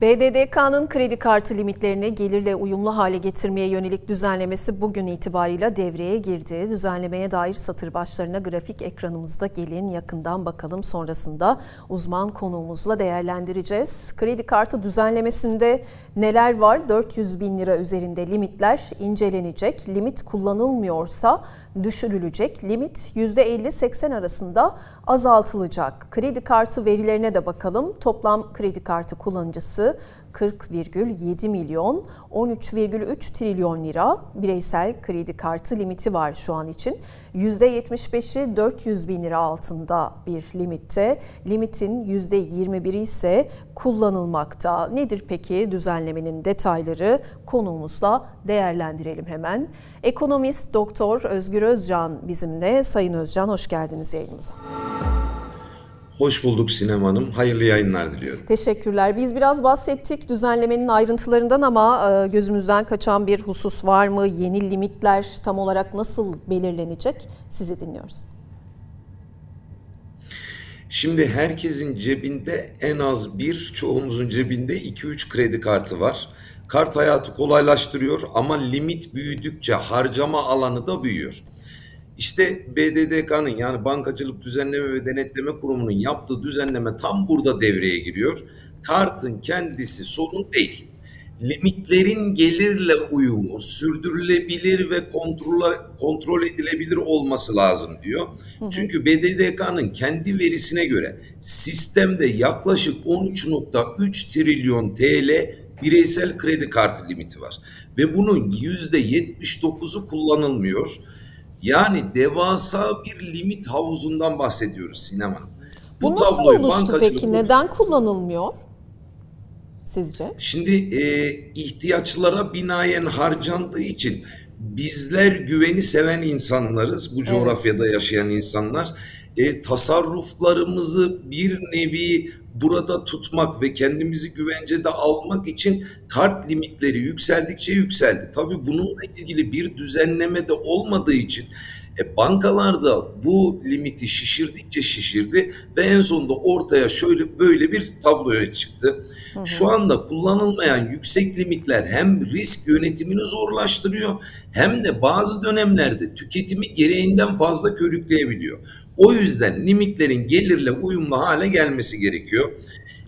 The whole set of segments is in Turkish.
BDDK'nın kredi kartı limitlerini gelirle uyumlu hale getirmeye yönelik düzenlemesi bugün itibarıyla devreye girdi. Düzenlemeye dair satır başlarına grafik ekranımızda gelin yakından bakalım sonrasında uzman konuğumuzla değerlendireceğiz. Kredi kartı düzenlemesinde neler var? 400 bin lira üzerinde limitler incelenecek. Limit kullanılmıyorsa düşürülecek. Limit %50-80 arasında azaltılacak. Kredi kartı verilerine de bakalım. Toplam kredi kartı kullanıcısı 40,7 milyon 13,3 trilyon lira bireysel kredi kartı limiti var şu an için. %75'i 400 bin lira altında bir limitte. Limitin %21'i ise kullanılmakta. Nedir peki düzenlemenin detayları? Konuğumuzla değerlendirelim hemen. Ekonomist Doktor Özgür Özcan bizimle. Sayın Özcan hoş geldiniz yayınımıza. Hoş bulduk Sinem Hanım. Hayırlı yayınlar diliyorum. Teşekkürler. Biz biraz bahsettik düzenlemenin ayrıntılarından ama e, gözümüzden kaçan bir husus var mı? Yeni limitler tam olarak nasıl belirlenecek? Sizi dinliyoruz. Şimdi herkesin cebinde en az bir, çoğumuzun cebinde 2-3 kredi kartı var. Kart hayatı kolaylaştırıyor ama limit büyüdükçe harcama alanı da büyüyor. İşte BDDK'nın yani Bankacılık Düzenleme ve Denetleme Kurumu'nun yaptığı düzenleme tam burada devreye giriyor. Kartın kendisi sorun değil. Limitlerin gelirle uyumu, sürdürülebilir ve kontrol, kontrol edilebilir olması lazım diyor. Çünkü BDDK'nın kendi verisine göre sistemde yaklaşık 13.3 trilyon TL bireysel kredi kartı limiti var. Ve bunun %79'u kullanılmıyor. Yani devasa bir limit havuzundan bahsediyoruz Sinem Hanım. Bu, nasıl oluştu peki? Neden kullanılmıyor sizce? Şimdi e, ihtiyaçlara binaen harcandığı için bizler güveni seven insanlarız. Bu coğrafyada yaşayan insanlar. E, tasarruflarımızı bir nevi burada tutmak ve kendimizi güvencede almak için kart limitleri yükseldikçe yükseldi. Tabii bununla ilgili bir düzenleme de olmadığı için e, bankalar da bu limiti şişirdikçe şişirdi ve en sonunda ortaya şöyle böyle bir tabloya çıktı. Şu anda kullanılmayan yüksek limitler hem risk yönetimini zorlaştırıyor hem de bazı dönemlerde tüketimi gereğinden fazla körükleyebiliyor. O yüzden limitlerin gelirle uyumlu hale gelmesi gerekiyor.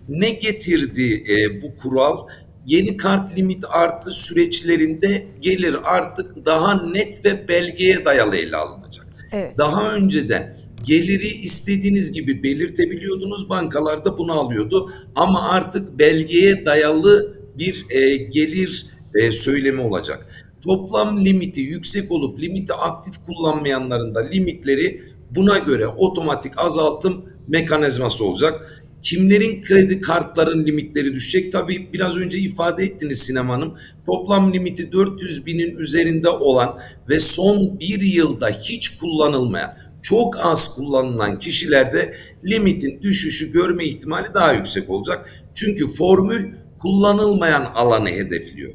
Ne getirdi e, bu kural? Yeni kart limit artı süreçlerinde gelir artık daha net ve belgeye dayalı ele alınacak. Evet. Daha önceden geliri istediğiniz gibi belirtebiliyordunuz. Bankalarda bunu alıyordu. Ama artık belgeye dayalı bir e, gelir e, söylemi olacak. Toplam limiti yüksek olup limiti aktif kullanmayanların da limitleri buna göre otomatik azaltım mekanizması olacak. Kimlerin kredi kartların limitleri düşecek? Tabii biraz önce ifade ettiniz Sinem Hanım. Toplam limiti 400 binin üzerinde olan ve son bir yılda hiç kullanılmayan, çok az kullanılan kişilerde limitin düşüşü görme ihtimali daha yüksek olacak. Çünkü formül kullanılmayan alanı hedefliyor.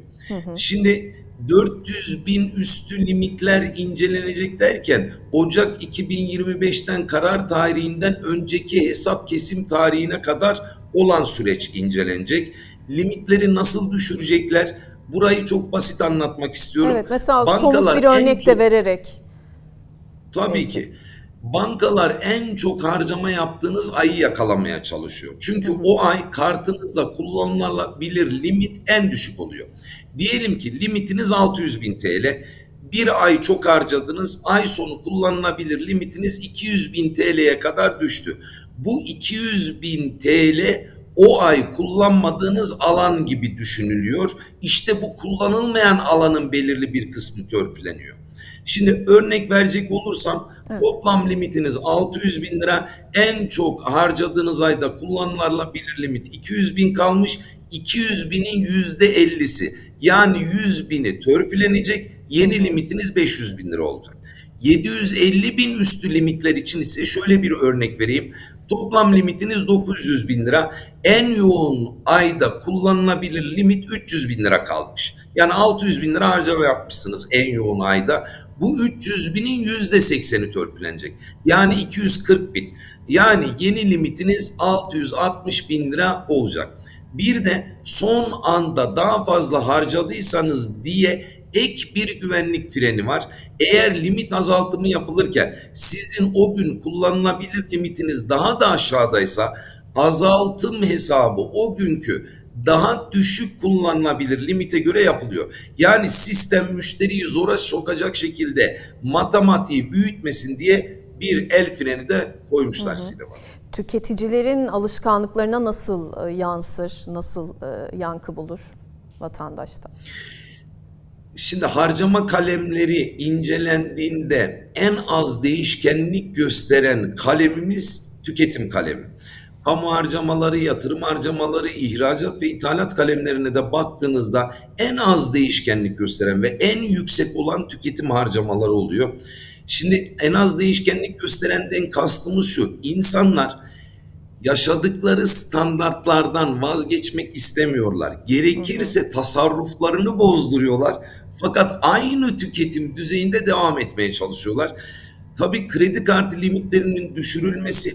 Şimdi 400 bin üstü limitler incelenecek derken Ocak 2025'ten karar tarihinden önceki hesap kesim tarihine kadar olan süreç incelenecek. Limitleri nasıl düşürecekler? Burayı çok basit anlatmak istiyorum. Evet mesela Bankalar somut bir örnek çok- de vererek. Tabii Peki. ki. Bankalar en çok harcama yaptığınız ayı yakalamaya çalışıyor. Çünkü o ay kartınızda kullanılabilir limit en düşük oluyor. Diyelim ki limitiniz 600 bin TL. Bir ay çok harcadınız. Ay sonu kullanılabilir limitiniz 200 bin TL'ye kadar düştü. Bu 200 bin TL o ay kullanmadığınız alan gibi düşünülüyor. İşte bu kullanılmayan alanın belirli bir kısmı törpüleniyor. Şimdi örnek verecek olursam toplam limitiniz 600 bin lira en çok harcadığınız ayda kullanılabilir limit 200 bin kalmış 200 binin yüzde 50'si yani 100 bini törpülenecek yeni limitiniz 500 bin lira olacak. 750 bin üstü limitler için ise şöyle bir örnek vereyim. Toplam limitiniz 900 bin lira. En yoğun ayda kullanılabilir limit 300 bin lira kalmış. Yani 600 bin lira harcama yapmışsınız en yoğun ayda. Bu 300 binin yüzde 80'i törpülenecek. Yani 240 bin. Yani yeni limitiniz 660 bin lira olacak. Bir de son anda daha fazla harcadıysanız diye ek bir güvenlik freni var. Eğer limit azaltımı yapılırken sizin o gün kullanılabilir limitiniz daha da aşağıdaysa azaltım hesabı o günkü daha düşük kullanılabilir limite göre yapılıyor. Yani sistem müşteriyi zora sokacak şekilde matematiği büyütmesin diye bir el freni de koymuşlar Sinem Hanım. Tüketicilerin alışkanlıklarına nasıl e, yansır, nasıl e, yankı bulur vatandaşta? Şimdi harcama kalemleri incelendiğinde en az değişkenlik gösteren kalemimiz tüketim kalemi. Kamu harcamaları, yatırım harcamaları, ihracat ve ithalat kalemlerine de baktığınızda en az değişkenlik gösteren ve en yüksek olan tüketim harcamaları oluyor. Şimdi en az değişkenlik gösterenden kastımız şu. İnsanlar yaşadıkları standartlardan vazgeçmek istemiyorlar. Gerekirse tasarruflarını bozduruyorlar. Fakat aynı tüketim düzeyinde devam etmeye çalışıyorlar. Tabii kredi kartı limitlerinin düşürülmesi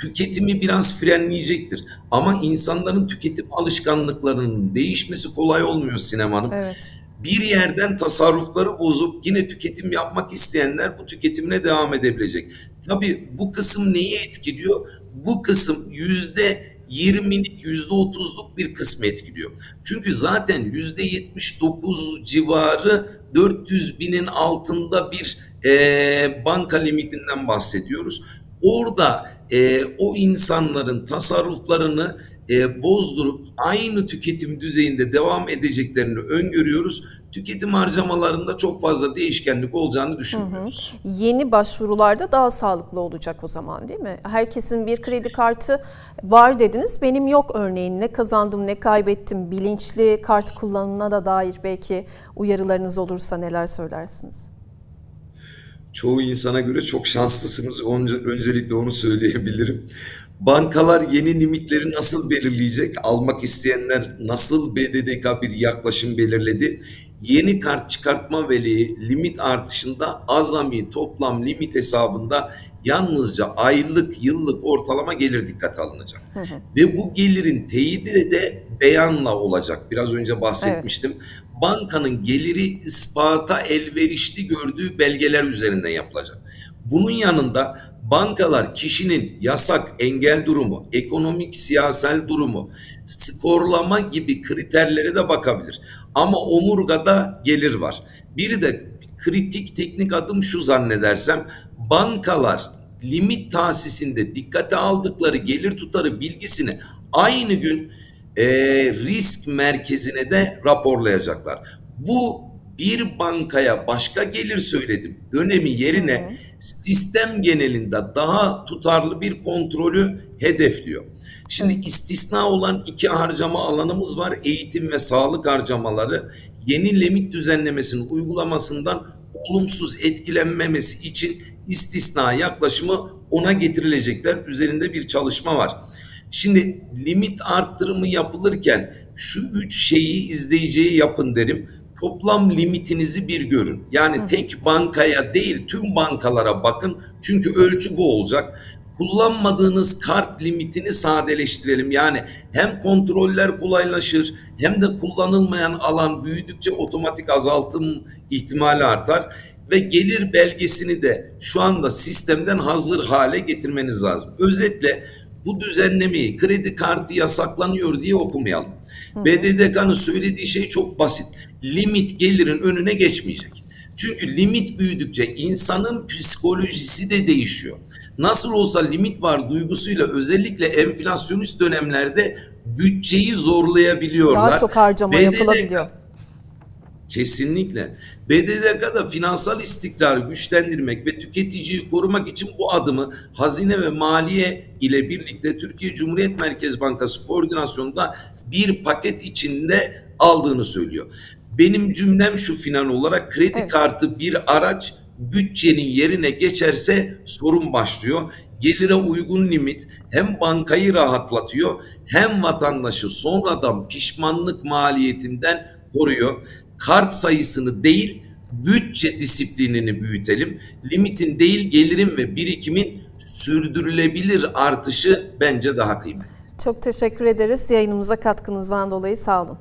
tüketimi biraz frenleyecektir. Ama insanların tüketim alışkanlıklarının değişmesi kolay olmuyor Sinem Hanım. Evet. Bir yerden tasarrufları bozup yine tüketim yapmak isteyenler bu tüketimine devam edebilecek. Tabii bu kısım neyi etkiliyor? Bu kısım yüzde 20'lik, yüzde 30'luk bir kısmı etkiliyor. Çünkü zaten yüzde 79 civarı 400 binin altında bir eee, banka limitinden bahsediyoruz. Orada eee, o insanların tasarruflarını e, bozdurup aynı tüketim düzeyinde devam edeceklerini öngörüyoruz. Tüketim harcamalarında çok fazla değişkenlik olacağını düşünmüyoruz. Yeni başvurularda daha sağlıklı olacak o zaman değil mi? Herkesin bir kredi kartı var dediniz. Benim yok örneğin. Ne kazandım ne kaybettim. Bilinçli kart kullanımına da dair belki uyarılarınız olursa neler söylersiniz? Çoğu insana göre çok şanslısınız. Öncelikle onu söyleyebilirim. Bankalar yeni limitleri nasıl belirleyecek? Almak isteyenler nasıl BDDK bir yaklaşım belirledi? Yeni kart çıkartma veli limit artışında azami toplam limit hesabında yalnızca aylık yıllık ortalama gelir dikkate alınacak. Ve bu gelirin teyidi de beyanla olacak. Biraz önce bahsetmiştim. Bankanın geliri ispata elverişli gördüğü belgeler üzerinden yapılacak. Bunun yanında bankalar kişinin yasak engel durumu, ekonomik siyasal durumu, skorlama gibi kriterlere de bakabilir. Ama omurgada gelir var. Bir de kritik teknik adım şu zannedersem bankalar limit tahsisinde dikkate aldıkları gelir tutarı bilgisini aynı gün e, risk merkezine de raporlayacaklar. Bu bir bankaya başka gelir söyledim dönemi yerine sistem genelinde daha tutarlı bir kontrolü hedefliyor. Şimdi istisna olan iki harcama alanımız var. Eğitim ve sağlık harcamaları yeni limit düzenlemesinin uygulamasından olumsuz etkilenmemesi için istisna yaklaşımı ona getirilecekler. Üzerinde bir çalışma var. Şimdi limit arttırımı yapılırken şu üç şeyi izleyiciye yapın derim. Toplam limitinizi bir görün. Yani tek bankaya değil tüm bankalara bakın. Çünkü ölçü bu olacak. Kullanmadığınız kart limitini sadeleştirelim. Yani hem kontroller kolaylaşır hem de kullanılmayan alan büyüdükçe otomatik azaltım ihtimali artar ve gelir belgesini de şu anda sistemden hazır hale getirmeniz lazım. Özetle bu düzenlemeyi kredi kartı yasaklanıyor diye okumayalım. BDDK'nın söylediği şey çok basit. Limit gelirin önüne geçmeyecek. Çünkü limit büyüdükçe insanın psikolojisi de değişiyor. Nasıl olsa limit var duygusuyla özellikle enflasyonist dönemlerde bütçeyi zorlayabiliyorlar. Daha çok harcama BDDK yapılabiliyor. Kesinlikle. BDDK'da finansal istikrarı güçlendirmek ve tüketiciyi korumak için bu adımı Hazine ve Maliye ile birlikte Türkiye Cumhuriyet Merkez Bankası koordinasyonunda bir paket içinde aldığını söylüyor. Benim cümlem şu final olarak kredi Evet. kartı bir araç bütçenin yerine geçerse sorun başlıyor. Gelire uygun limit hem bankayı rahatlatıyor hem vatandaşı sonradan pişmanlık maliyetinden koruyor. Kart sayısını değil bütçe disiplinini büyütelim. Limitin değil gelirin ve birikimin sürdürülebilir artışı bence daha kıymetli. Çok teşekkür ederiz yayınımıza katkınızdan dolayı sağ olun.